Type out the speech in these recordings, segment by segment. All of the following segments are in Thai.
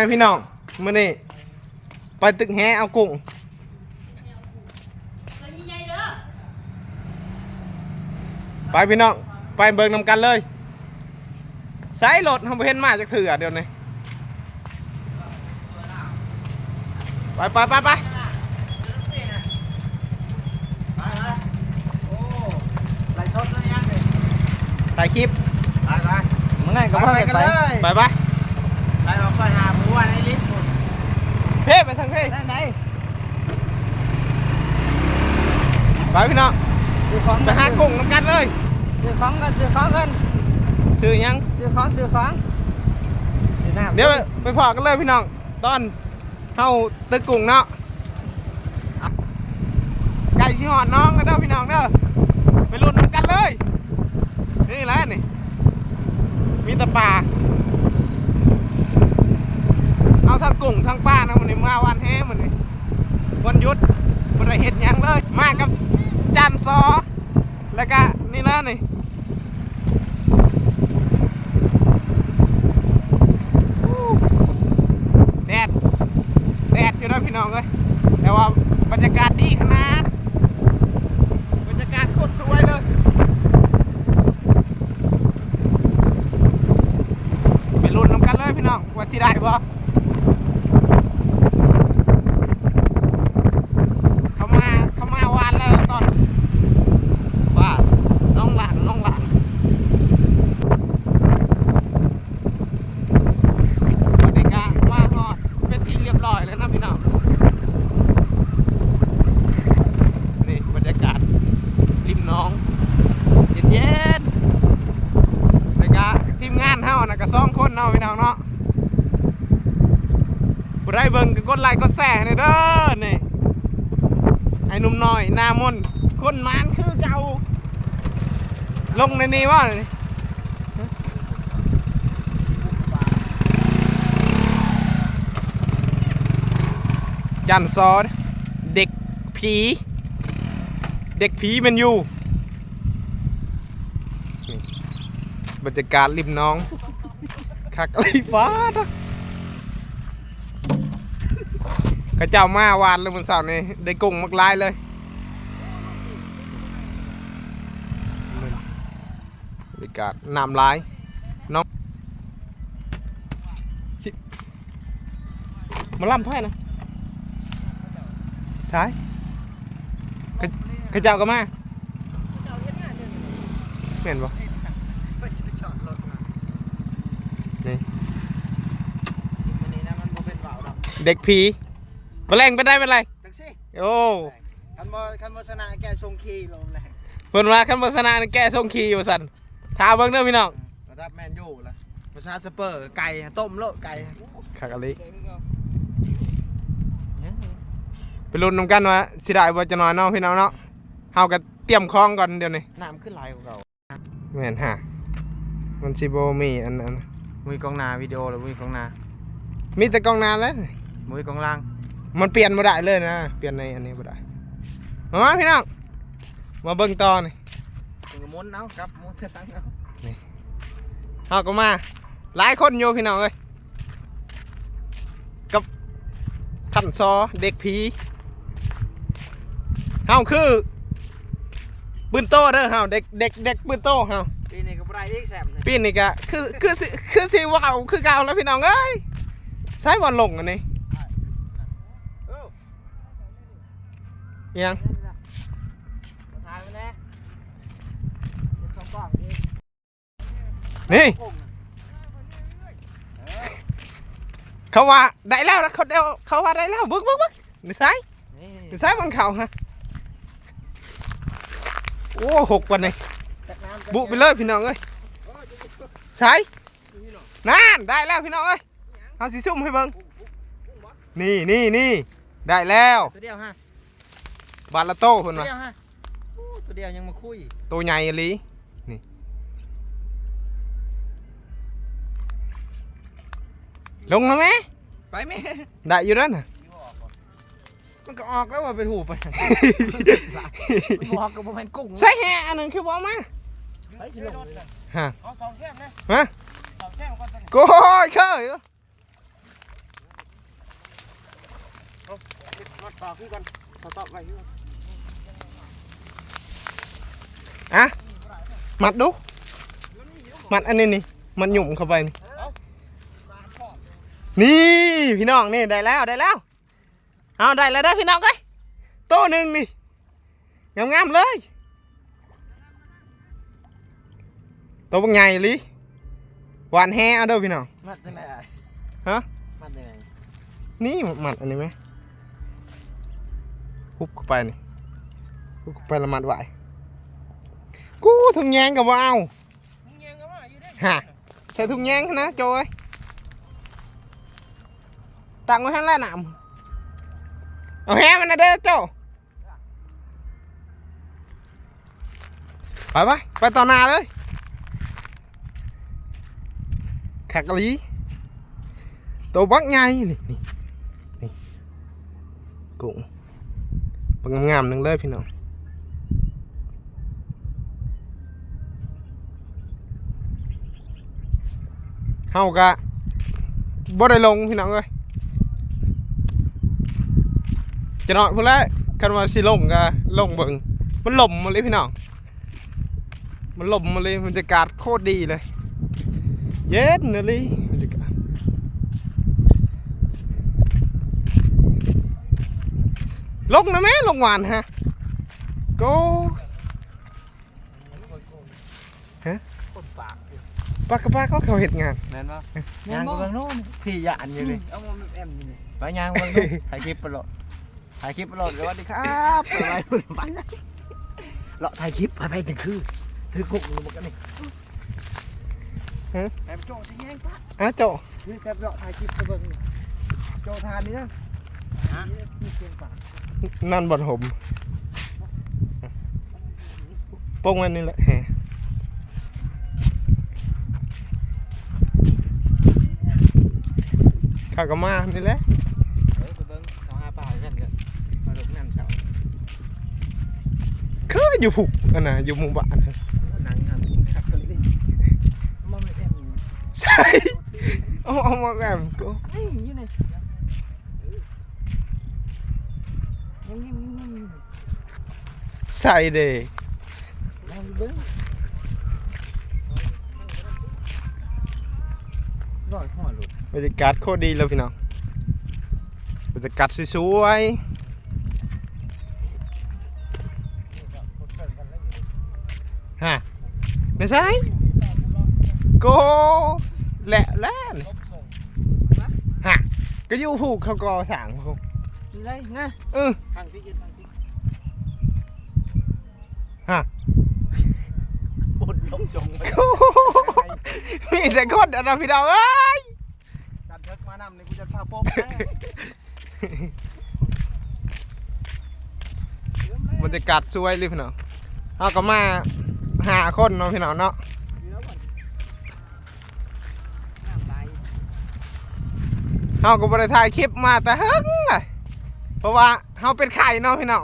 ม่พี่น้องมื้อนี้ไปตึกแฮเอากุ้งตัวใหญ่ๆเด้อไปพี่น้องไปเบิ่งนำกันเลยสายรถทำเห็นมาจากเถื่อเดี๋ยวนี้ไปไปไปไปไปไปโอ้ไหลสดแล้วยังเลยถ่ายคลิปไปไปมึงนั่นก็พาไปไปกันไปเลยไปไปไปอ อกไปหาหมูวันไอ้ลิ้นหมดเพ่ไปทางเพ่นั่นไหนไปพี่น้องซื้อของไปหากุ้งนำกันเลยซื้อของกันซื้อของกันซื้อหยังซื้อของซื้อของซื้อน้ำเดี๋ยวไปพอกันเลยพี่น้องตอนเฮาตึกกุ้งเนาะไก่ชิหอดน้องกันเด้อพี่น้องเด้อไปลุ้นนำกันเลย นี่แหละนี่มีแต่ป่า เอาทั้งกุ้งทั้งปลานะมันนี่มาวันแฮ้มันนี่วันยุดมันได้เห็ดยังเลย มากับจานซอ แล้วก็นี่นะนี่แดด แดดอยู่นะพี่น้องเลยแต่ว่าบรรยากาศดีขนาด บรรยากาศโคตรสวยเลยไปลุ้นน้ำกันเลยพี่น้องว่าสิได้บ่เขามาเขามาวานแล้วตอนว่าน้องหลานน้องหลานบรรยากาศว่าฮอดเป็นที่เรียบร้อยแล้วนะพี่น้องนี่บรรยากาศริมหน้อง เย็นๆ แล้วก็ทีมงานเฮานะก็สองคนเนาะพี่น้องเนาะ ผู้เบิ่งก็กดไลค์กดแชร์ให้เด้อนี่ไอ้หนุ่มน้อยหน้ามนคนมานคือเก่าลงในนี้ว่าจันซอดเด็กผี เด็กผีมันอยู่บรรยากาศริมน้องคักอะไรฟ้านะ กระเจ้ามาวานเลยบนเสาร์นี้ได้กุ้งมักลายเลยบรรยากาศน้ำลายน้องชิมาล่ำไพ่นะใช่กระกระเจ้าก็มาเห็นปะไปจะไปจอดรถ มานี่อันนี้นะมันบ่เป็นเบาหรอกเด็กผีแมลงเป็นได้เป็นไรจังสิโอ้คันบ่คันบ่ชนะแกทรงคีลงแรงเพิ่นว่าคันโฆษณานี่แก้ทรงขี่ว่าซั่นท้าเบิ่งเด้อพี่น้องระดับแมนยูละประชาสเปอร์ไก่ต้มโลไก่คักอะลิไปลุ้นนำกันว่าสิได้บ่จะน้อยเนาะพี่น้องเนาะเฮาก็เตรียมของก่อนเดี๋ยวนี้น้ำขึ้นไหลของเขาแม่นฮะมันสิบ่มีอันนั้นมุ้ยกองนาวิดีโอหรือมุ้ยกองนามีแต่กล้องหน้าแล้วมุ้ยกองล่าง มันเปลี่ยนบ่ได้เลยนะ เปลี่ยนในอันนี้บ่ได้ มามาพี่น้อง มาเบิ่งต่อนี่มึงก็หมุนเอาครับหมุนเทตั้งเอาเฮาก็มา หลายคนอยู่พี่น้องเอ้ยกับท่านซอเด็กผีเฮาคือปืนโตเด้อเฮาเด็กเด็กเด็กปืนโตเฮาปีนี้ก็บ่ได้อีกแซมเลยปีนี้ก็คือคือสิคือสิว้าวคือเก่าแล้วพี่น้องเอ้ยใช้บอลลงอันนี้อิห ยังถ่ายไปแน่เป็นของกล้องดินี่พุ่งเขาว่าได้แล้วนะเขาเดียวเขาว่าได้แล้วบึกบึกบึกนี่ใช่นี่นี่ใช่มันเขาฮะโอ้หกวันนี่ตักน้ำบุไปเลยพี่น้องเอ้ยใช่นั่นได้แล้วพี่น้องเอ้ยเอาสีซุ่มให้เบิ่งนี่นี่นี่ได้แล้วตัวเดียวฮะ บาลาโต้คนตัวว่าเดียวฮะโอ้ตัวเดียวยังมาคุยตัวใหญ่อีหลีนี่ลงแล้วไหมไปไหมได้อยู่แล้วน่ะ มันก็ออกแล้วว่าเป็นหูไปมันบอกกับมันกุ้งใส่แห่อันหนึงคือบ่มาไปที่ลงเลยฮะเอาสองแก้มนะฮะสองแก้มก่อนตอนนี้โก้ยเคยมาต่อขึ้นกันต่อต่อไปขึ้นอะมัดดู มัดอันนี้นี่ มันหยุ่มเข้าไปนี่นี่พี่น้องนี่ได้แล้วได้แล้ว เอาได้แล้วได้อพี่น้องเอ้ยโตหนึ่งนี่งามๆเลยโตบังใหญ่ลิหวานแฮเอาเด้อพี่น้อง มัดยังไงฮะ มัดยังไงนี่มัดอันนี้ไหมฮุบเข้าไปนี่ฮุบเข้าไปและมัดไว้กูถุงแยงกับว่าวฮะใส่ถุงแยงนะโจยตังไว้ให้แล้ว หนามเอาแฮมันนะเด้อโจไปไปไปต่อหนาเลยขักกะลีตัวบักให เฮากะบ่ได้ลงพี่น้องเอ้ยจะนอนพุ่นแล้วคันว่าสิลงก็ลงเบิ่งมันหล่มมาเลยพี่น้อง มันหล่มมาเลยบรรยากาศโคตรดีเลย เย็นเลยบรรยากาศลงนะแม่ลงหวานฮะโก คนปาก ปากกะปากเขาเขาเห็ดงาน แม่นปะยางกำลังโน่นพี่ยานอยู่เลยเอามาแอมอยู่นี่ไปยางกำลังโน่นถ่ายคลิปไปโหลดถ่ายคลิปไปโหลดสวัสดีครับไปไปไปเลาะถ่ายคลิปไปไปจังคือถือกุกอยู่มันกันนี่แอบโจ้สิแย่งปะอะโจนี่แอบเลาะถ่ายคลิปไปเบิ่งโจทานนี่นะนี่เชียงปากนั่นบอดผมโป้งไว้นี่แหละแฮ ข้าวก็มานี่แหละเออไปเบิ่งสองห้าป่ากันกันมาดูนั่นเสาคืออยู่ผูกอันน่ะอยู่หมู่บ้านหนังหันขักกันเลยมาไม่แอมอยู่ใช่เอาเอามาแบบกูนี่อยู่นี่ยังยังยังยังใส่เด้ลองเบิ่งร้อยหัวลูก บรรยากาศโคตรดีเลยพี่น้องบรรยากาศสวยๆฮะไม่ใช่โกแหละแล่นฮะก็อยู่ผูกเขากอสางพวกเลยนะเออทางที่ยืนทางที่ฮะบนลมจงโอ้โหมีแต่คนอันนั้นพี่น้องเอ้ยจัดเทิกมา นำนี่กูจะพาโป๊กบรรยากาศสวยเลยพี่น้องเอาก็มาหาคนเนาะพี่น้องเนาะน้ำไหลเฮาก็บ่ได้ถ่ายคลิปมาแต่เฮิงเลยเพราะว่าเฮาเป็นไข่เนาะพี่น้อง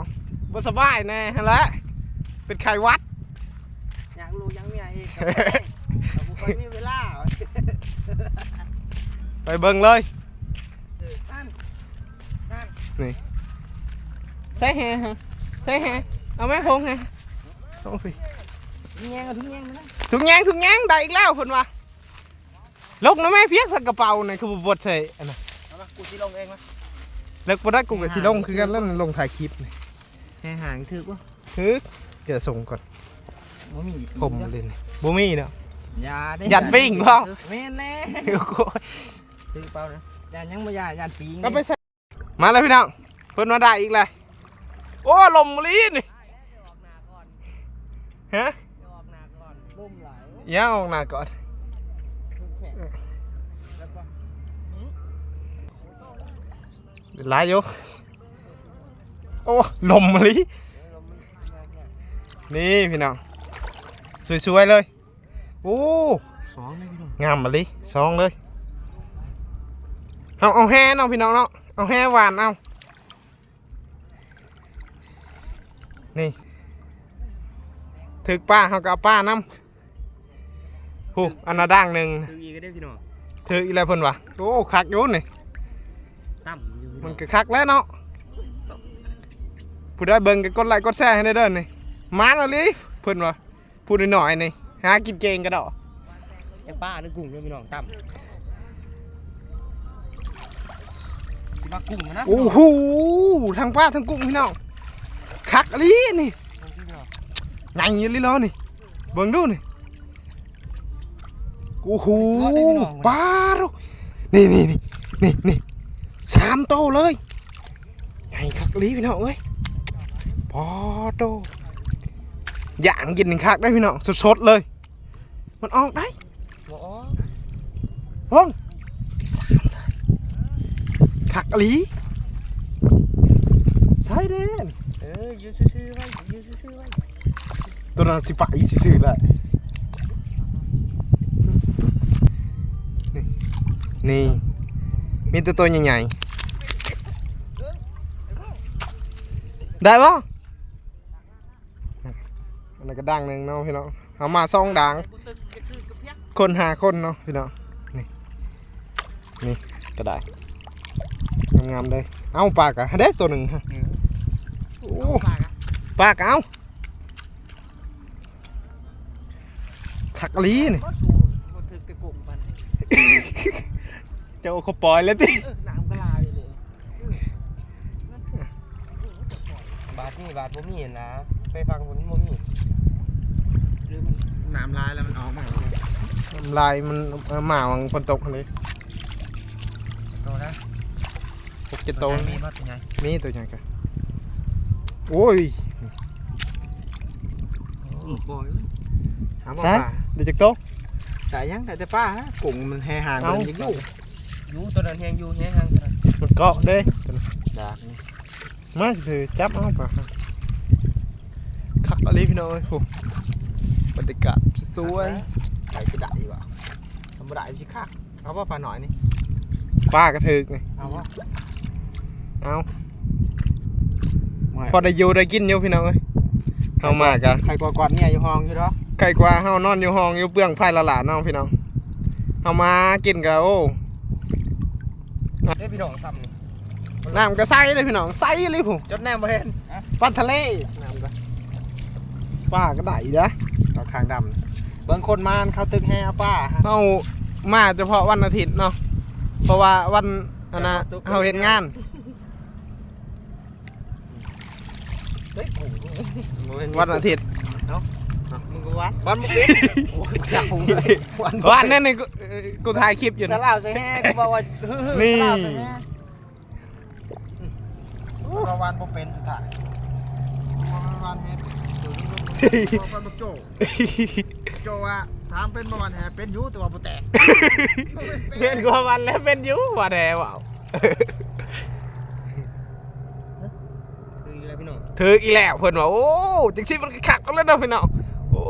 บ่สบายแน่หั่นแหละเป็นไข่หวัดอยากรู้ยังเมียอีกกูไปมีเวลาไปเบิ่งเลยนั่น ใช่แฮะใช่แฮะเอาแม่คงแฮะโอ้ยแงงเอาทุกแงงนะถุงแยงถุงแยงได้อีกแล้วเพิ่นว่าลกนะแม่เพียกใส่กระเป๋านี่คือบ่บดใส่อันน่ะเอามากูสิลงเองนะเลิกบ่ได้กูก็สิลงคือกันแล้วลงถ่ายคลิปนี่แห่หางถือป่ะคือเดี๋ยวส่งก่อนบ่มีผมเล่นนี่บ่มีเนาะยาได้ยันปิ้งเปล่าแม่นแน่โอ้โหถือเปล่านะยานยังบ่ยายันปิงก็ไปใส่ มาแล้วพี่น้องเพิ่นมาได้อีกเลยโอ้ลมลีนี่ฮะออกหน้าก่อนบุ่มหลอย่าออกหน้าก่อนแข็งแล้วก็หลายอยู่โอ้ลมลีนี่พี่น้อง สวยๆเลยโอ้สองเลยพี่น้องงามมาลีสองเลยเอาเอาแห่เนาะพี่น้องเนาะ เอาแห่หวานเอานี่ถึกป้าเขาก็เอาป้าน้ำหูอันนาด่างหนึ่งถืออีกก็ได้พี่น้องถืออีอะไรเพิ่นวะโอ้คักอยู่นี่ตั้มอยู่พี่น้มัอนงก็คักแล้วเนาะบผู้ได้เบิ่งก็กดไลค์กดแชร์ให้ได้เด้อนี่มาแล้วลิเพิ่นว่าพูดหน่อยๆนี่หากินเก่งก็ดอก ไอ้ป้าหรือกุ้งเนี่ยพี่น้องตั้ม มากุ้งนะโอ้โหทั้งปลาทั้งกุ้งพี่น้องคักอะลีนี่พี่น้องใหญ่อยู่ลิล้อนี่เบิ่งดูนี่โอ้โหปลาดอกนี่นี่นี่นี่นี่สามโตเลยใหญ่คักอะลีพี่น้องเอ้ยปอโตย่างกินหนึ่งคักได้พี่น้องสดๆเลย มันออกได้บ่อ๋อพ้องสามเลย คักอะลีใช่เด่นเอออยู่ซื่อๆไว้อยู่ซื่อๆไว้ตัวนั้นสิไปซื่อๆได้นี่นี่ มีแตัวตัวใหญ่ๆ ได้ปะอันนั้นก็ดังหนึ่งเนาะพี่น้องเอามาซองดัง คนหาคนเนาะพี่น้องนี่ นี่ก็ได้ งามๆเลยเอาปากอะเด็ตัวหนึ่งฮะโอ้ปากเอาขักอีหลีนี่ก็สูบ่ถึกแต่กุ้งมันเจ้าเขาปล่อยแล้วติเออน้ำก็ลายเลยบาทนี่บาทบ่มีนะไปฟังคนบ่มีหรือมันน้ำลายแล้วมันออกมาเลยน้ำลายมันเอาหมาวังฝนตกเลยโตนะหกเจ็ดโตมีบ่เป็นไงมีตัวใหญ่กันโอ้ยบ่อยถามว่าใช่ป้าเดี๋ยวจะโตแต่ยังแต่แต่ป้าฮะกุ้งมันแห่ห่างเอามันยังอยู่อยู่ตัวนั้นแฮงอยู่แฮงห่างกันมันเกาะเด้ดากนี่มาถือจับเอาปะขักอะไรพี่น้องเอ้ยโหบรรยากาศสวยใส่กระดาษดีกว่าทำกระดาษพี่ข้าเอาว่าปลาหน่อยนี่ป้ากระถึกไงเอาว่า เอาพอได้อยู่ได้กินอยู่พี่น้องเอ้ยเข้ามากะใครกวาดๆเนี่ยอยู่ห้องอยู่เนาะไก่กว่าเฮานอนอยู่ห้องอยู่เปลืองไผ่ละหลานน้องพี่น้องเฮามากินกะโอ้ได้พี่น้องซ้ำนี่น้ำก็ใสเลยพี่น้องใสเลยผมจดแนมบ่เห็นปลาทะเลน้ำก็ป้าก็ได้เด้อต่อคางดำเบิ่งคนมานเขาตึกแห่เอาป้าฮะเฮามาเฉพาะวันอาทิตย์เนาะเพราะว่าวันอันนะเฮาเฮ็ดงาน เฮ้ยโอ้โห วันอาทิตย์มึงก็วัดวันมุกเด็กโอ้ยจับผมเลยวันวันนั้นนี่กูเอ่อกูถ่ายคลิปอยู่สนะลาวใส่แห่กูบอกว่าฮึ่มๆนี่สลาวใส่แห่ประวันบ่เป็นสุดท้ายประวันแห่เป็นบอกกับโจโจว่าถามเป็นประวันแห่เป็นอยู่แต่ว่าบ่แตกเป็นกว่าวันแล้วเป็นอยูว่าแดว่าว คืออะไรพี่น้อง ถืออีแล้วเพิ่นว่าโอ้จังซี่มันก็คักเอาแล้วเนาะพี่น้องโอ้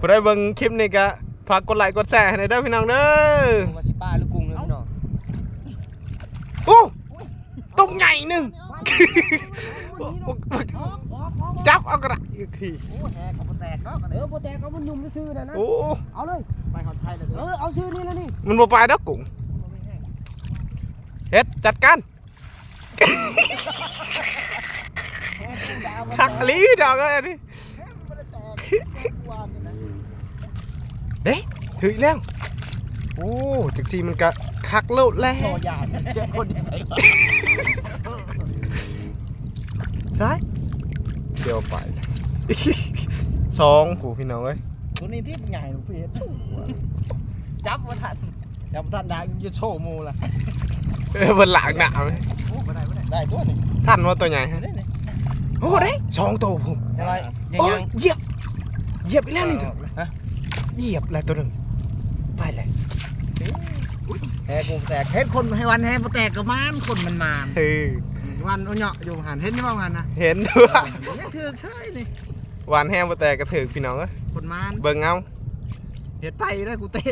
ผู้ใดเบิ่งคลิปนี้ก็ฝากกดไลค์กดแชร์ให้หน่อยเด้อพี่น้องเด้อผมว่าสิป้าหรือกุ้งเลยพี่น้องโอ้ตกใหญ่หนึง จับเอากระดาษอีกทีโอ้แห่ก็บ่แตกเนาะกันเอเด้ออโปรแตกเขามันยุ่มซื่อๆนะนะ โอ้เอาเลย ไปฮอดไส้เลยเอเด้ออเอาชื่อนี่แล้วนี่ มันบ่ไปดอกกุ้งเฮ็ดจัดการ คักอีหลีดอกเอ้ยนี่บ่ได้แตกวานนี่นะเด้ถืออีกแล้ว โอ้จังซี่มันก็คักโลดแล้วโตยานเสียคนที่ใส่ซ้ายเดี๋ยวไปสองโหพี่น้องเอ้ยตัวนี้ที่ใหญ่หนูพี่เฮ็ดจับมาทันอย่าบ่ทันได้อยู่โชว์หมู่ล่ะเออ บนหลังหนาวโอ้บ่ได้บ่ได้ได้ตัวนี้ท่านว่าตัวใหญ่ฮะได้นี่โอ้เด้สองตัวผมแต่ว่ายังโอ้ยังเหยียบเหยียบอีกแล้วนี่ฮะเหยียบแล้วตัวหนึ่งไปเลยแห่กูแตกเฮ็ดคนให้วันแห่บ่แตกก็มานคนมันมานเออวันเอาเหาะอยู่หันเห็นบ่หันนะเห็นด้วยยังถือใช่นี่หวานแห้งบ่แต่กระถือพี่น้องเอ้ยคนมานเบิ่งเอาเฮ็ดไตได้กูเตะ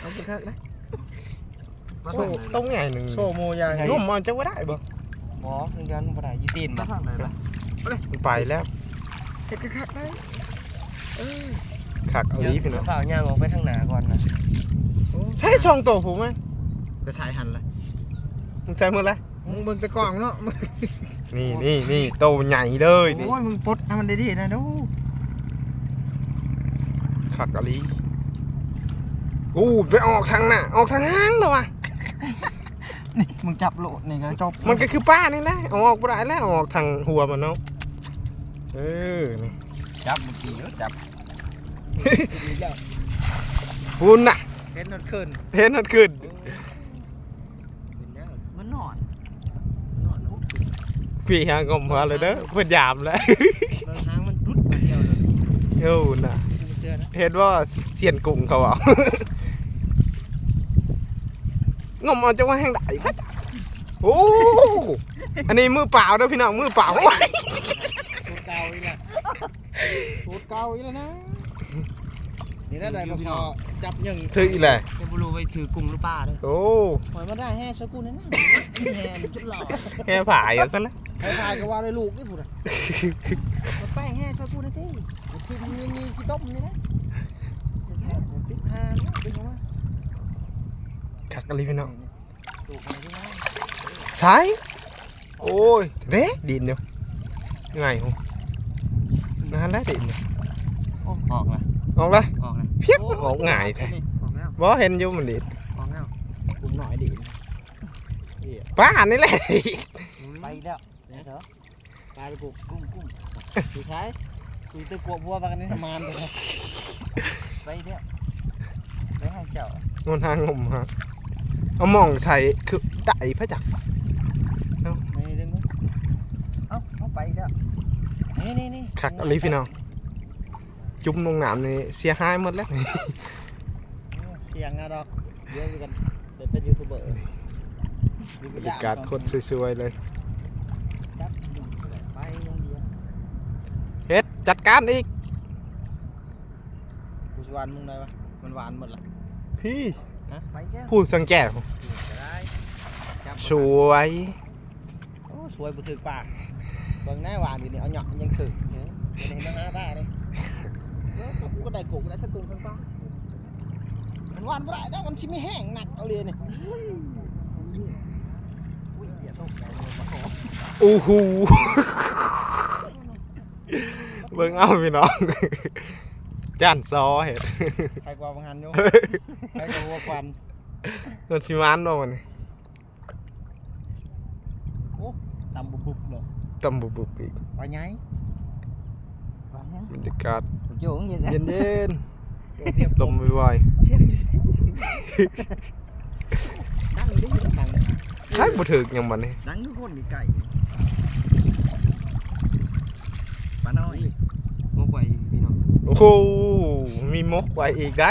เอาไปคักนะ โซ่ต้องใหญ่หนึ่งโชว์หมู่อย่างนุ่มมันจะว่าได้บ่บ่คือกันบ่ได้ยีตีนมาบ่ทางไหนล่ะมันไปแล้วเฮ็ดคักๆได้เออขักเอาเดี๋ยวลีพี่น้องเปล่าย่างออกไปทางหน้าก่อนนะใช่สองตัวผมไหมก็ใช้หันละมึงใส่หมดแล้วมึงเบิ่งแตะกล้องเนาะมึงนี่นี่นี่โตใหญ่เลยนี่โอ้ยมึงปลดให้มันดีๆนะดูขักอะลีอู้ไปออกทางน่ะออกทางห้างแล้ววะ นี่มึงจับโหลดนี่ก็จบมันก็คือป้านี่แหละเอาออกไปได้แล้วเอาออกทางหัวมันเนาะเออนี่จับเมื่อกี้เนอะจับพูนน่ะเห็นรถขึ้นเห็นนัดขึ้นมันนอนพี่ฮะงมมาเลยเด้อเพื่อนยามแล้วบางครั้งมันดุดมาเดียวเลยเอ้าน่ะกูไม่เชื่อนะเห็นว่าเสียนกุ้งเขาเอา งมเอาจะว่าแห้งได้พัดโอ้อันนี้มือเปล่าเด้อพี่น้องมือเปล่าสูตรเก่าอีกแล้วสูตรเก่าอีกแล้วนะนี่ถ้าได้มาพอจับยังถึงอีแหละจะบุรุไปถือกลุ่มหรือปล่าด้อโอ้หอยมาได้แห่ชกูนั่นนะแห่จุดหล่อแค่ผายอะซะล้วไอ้พายก็ว่าเลยลูกนี่พูดอะมาแป้งแห่ชกูนั่นที่ที่มันมีขี้ต้มนี่นะไม่ใช่ผมติดหางเป็นยังไง คักอะไรพี่น้องลูกมันใช่ไหมใช่โอ้ยเด้ดินเดียวยังไงฮูนานแล้วดินเนี่ยโอ้ออกละออกละออกละเพียกออกง่ายแท้ออกแล้วบ่เห็นอยู่มันดินออกแล้วผมหน่อยดิเหี้ยป้านี่แหละไปแล้วเถอะตายไปกูกุ้งกุ้งสุดท้ายคุยตะกัวบัวมากันนี่ทำมานเลยนะไปแล้วไปให้เจ้างนทางงมฮะ เอาหมองใส่คือได้พระจักรไม่ดึงมั้งเอ้าเอาไปแล้วนี่นี่นี่คักอะไรพี่น้องจุ่มลงน้ำนี่เสียหายหมดแล้วเสียงอะดอกเยอะอยู่กันเดี๋ยวเป็นยูทูบเบอร์บรรยากาศโคตรสวยๆเลยจับไปอย่างเดียวเฮ็ดจัดการอีกกูจะหวานมึงได้ปะมันหวานหมดละพี่ ไปแล้วพูดสังแก้วจะได้จับสวย โอ้สวยบุถึกปากเบิ่งหน้าหวานดีนี่เอาหยอกยังถึกเห็นเห็นมาหาบ้าเลยเออกูก็ได้กูก็ได้สักเกินข้างป้ามันหวานไม่ได้แต่มันชิไม่แห้งหนักเอาเลยนี่อุ้ยอย่าตกใจเลยมาขออู้หูเบิ่งเอาพี่น้อง จานซอเห็ดใครกว่าบางหันอยู่ใครกว่าควันนนชิมานบ่มันนี่ตำบุบบุบเลยตำบุบบุบอีกไปไงไปแล้วบรรยากาศโยงอยังไงเย็นเย็นเรียบๆลมไวนั่งดินั่งๆใช่บ่ถึกหยังบัดนี้นังทุกคนมีไก่ปลาน้อยมกไปพี่น้องโอ้โห มีมกไว้อีกได้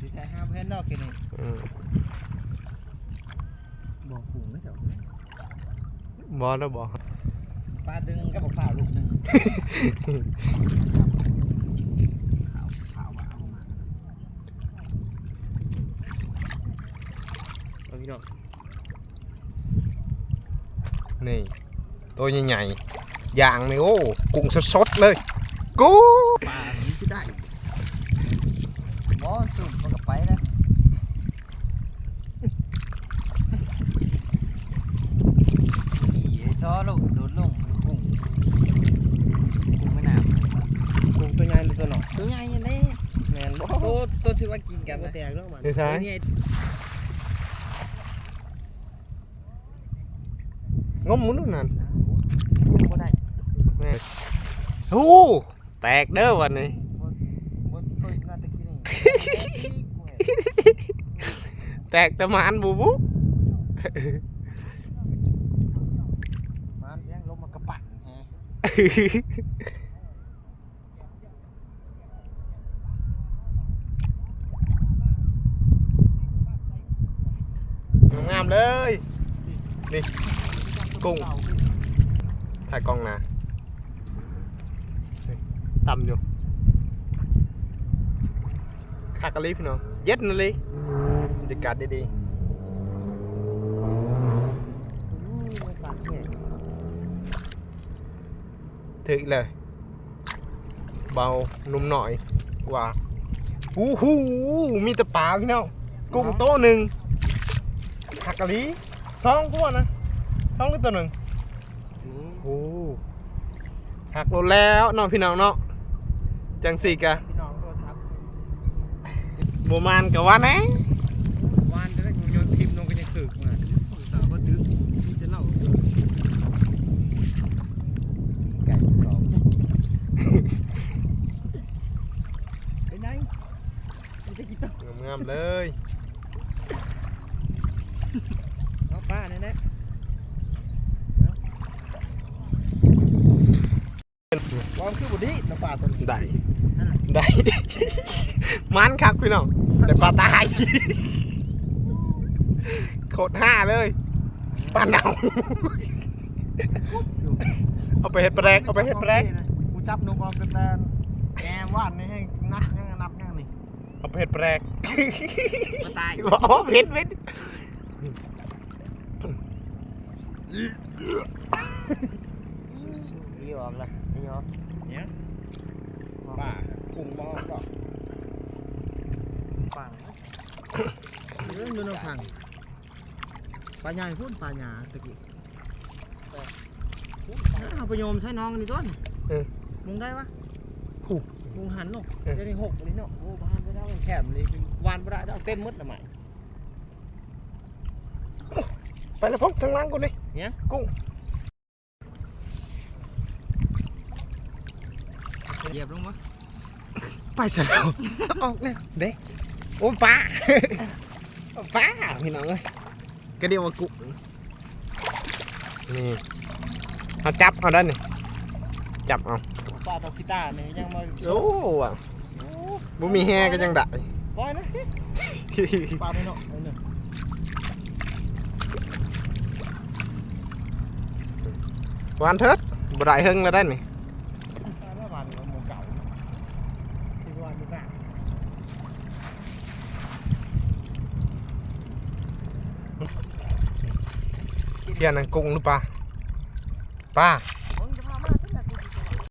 สิแต่ห้ามเพื่อนนอกกินนี่อืมบอกฝูงไม่เถอะบ่แล้วบ่ปลาดึงก็บอกเปล่าลูกหนึ่งขาวขาวมาเอามาเอาพี่น้องนี่ ตัวใหญ่ๆอย่างนี่โอ้ กุ้งสดๆเลย กูปลานี้สิได้ บอสุดมันก็ไปแล้วขี่ไอ้ซ้อลงโดดลงกุ้งกุ้งไม่น้ำกุ้งตัวใหญ่หรือตัวหนอกตัวใหญ่ยังไงแมนบ่ตัวตัวที่ว่ากินกันนะแตกแล้วมันนี่ใช่ไอ้เนี่ยงมหมุนนั่นกุ้งบ่ได้แม่โอ้แตกเด้อวันนี้ บนต้นน่าตะกี้นี่ แตกแต่หมานบูบุมันยังลงมากระปั่นแฮะงาม เยนี่กุ้งถ่ายกล้องนะนี่ต่ำอยู่คากะลิพี่น้องเย็ดนะลิบรรยากาศดีๆถึกเลย เบานุ่มหน่อยว่าอู้หูมีแต่ปลาพี่น้องกุ้งโต๊ะหนึ่งคากกะลิสองตัวนะท้องก็ตัวหนึ่งโอ้หักรถแล้วเนาะพี่น้องเนาะจังสี่กะ พี่น้องโทรศัพท์ บมานกับว่าแหน่วานจะได้กูโยนทิมลงไปในตึกมาสาวก็ดึกจะเล่าไก่กรอบไปไหนไม่ได้กินต้มงามๆเลยเอาป้าแน่ๆวางคือบุดีน้ำปลาตัวนี้ได้ได้ มันคัก พี่น้องแต่ปลาตายโคตรห้าเลยปลาเน่าเอาไปเห็ดแปลกเอาไปเห็ดแปลกกูจับนกออกเป็นแตนแอมว่านนี่ให้นักยังนับยังนี่เอาไปเห็ดแปลกมาตายบอกว่าเห็ดเห็ดนี่ออกละนี่ออกเนี่ยป้ากุ้งบอก็ ปังเรื่องดูน้ำพังปลาใหญ่พุ่นปลาหยาตะกี้เอาไปโยมใช้น้องนี่ต้นมุงได้ปะมุงหันเนาะเดี๋ยวนี้หกนี่เนาะโอ้บ้านไปแล้วแคบเลยวานไปได้แล้วเต็มมดละไหมไปแล้วพกทางล่างกูนี่เนี่ยกุ้งเหยียบลงวะไปซะแล้วออกแล้วเด้ โอ้ปลาปลาพี่น้องเอ้ยก็เดียวมากุ้งนี่เอาจับเอาด้านนี่จับเอาปลาตอกีตาร์นี่ยังมาโอ้ว่ะบ่มีแฮก็ยังได้ปล่อยนะปลาไม่เนาะเอาเนี่ยหวานเถิดบ่ได้เฮิงแล้วได้นี่ ปลาแม่วานนี่มันหมูเก่าที่วานดูกะ เทียนนังกุ้งหรือปลาปลา